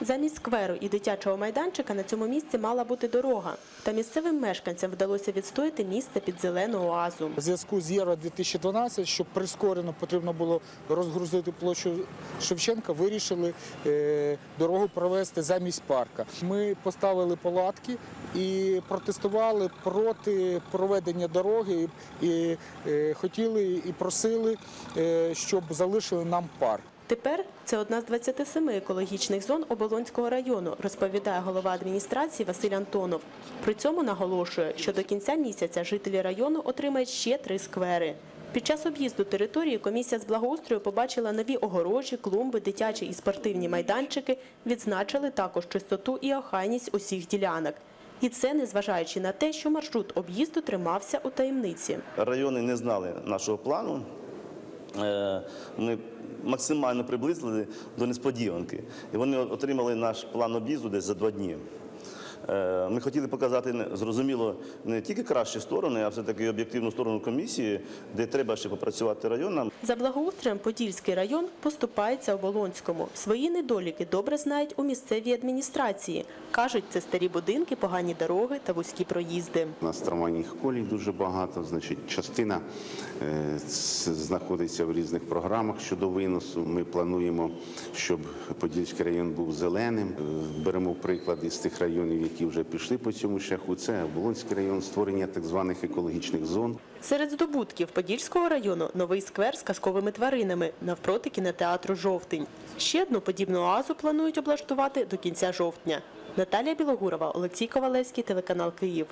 Замість скверу і дитячого майданчика на цьому місці мала бути дорога. Та місцевим мешканцям вдалося відстояти місце під зелену оазу. У зв'язку з Євро 2012, щоб прискорено потрібно було розгрузити площу Шевченка, вирішили е, дорогу провести замість парка. Ми поставили палатки і протестували проти проведення дороги і е, хотіли і просили, е, щоб залишили нам парк. Тепер це одна з 27 екологічних зон Оболонського району, розповідає голова адміністрації Василь Антонов. При цьому наголошує, що до кінця місяця жителі району отримають ще три сквери. Під час об'їзду території комісія з благоустрою побачила нові огорожі, клумби, дитячі і спортивні майданчики, відзначили також чистоту і охайність усіх ділянок. І це незважаючи на те, що маршрут об'їзду тримався у таємниці. Райони не знали нашого плану. Е, Ми максимально приблизили до несподіванки. І вони отримали наш план об'їзду десь за два дні. Е, Ми хотіли показати зрозуміло не тільки кращі сторони, а все-таки об'єктивну сторону комісії, де треба ще попрацювати районам. За благоустроєм Подільський район поступається Оболонському. Свої недоліки добре знають у місцевій адміністрації. Кажуть, це старі будинки, погані дороги та вузькі проїзди. У нас трамвайних колій дуже багато. Значить, частина е, знаходиться в різних програмах щодо виносу. Ми плануємо, щоб Подільський район був зеленим. Е, Беремо приклад із тих районів, які вже пішли по цьому шляху. Це Оболонський район, створення так званих екологічних зон. Серед здобутків Подільського району новий сквер з казковими тваринами навпроти кінотеатру Жовтень. Ще одну подібну оазу планують облаштувати до кінця жовтня. Наталія Білогурова, Олексій Ковалевський, телеканал Київ.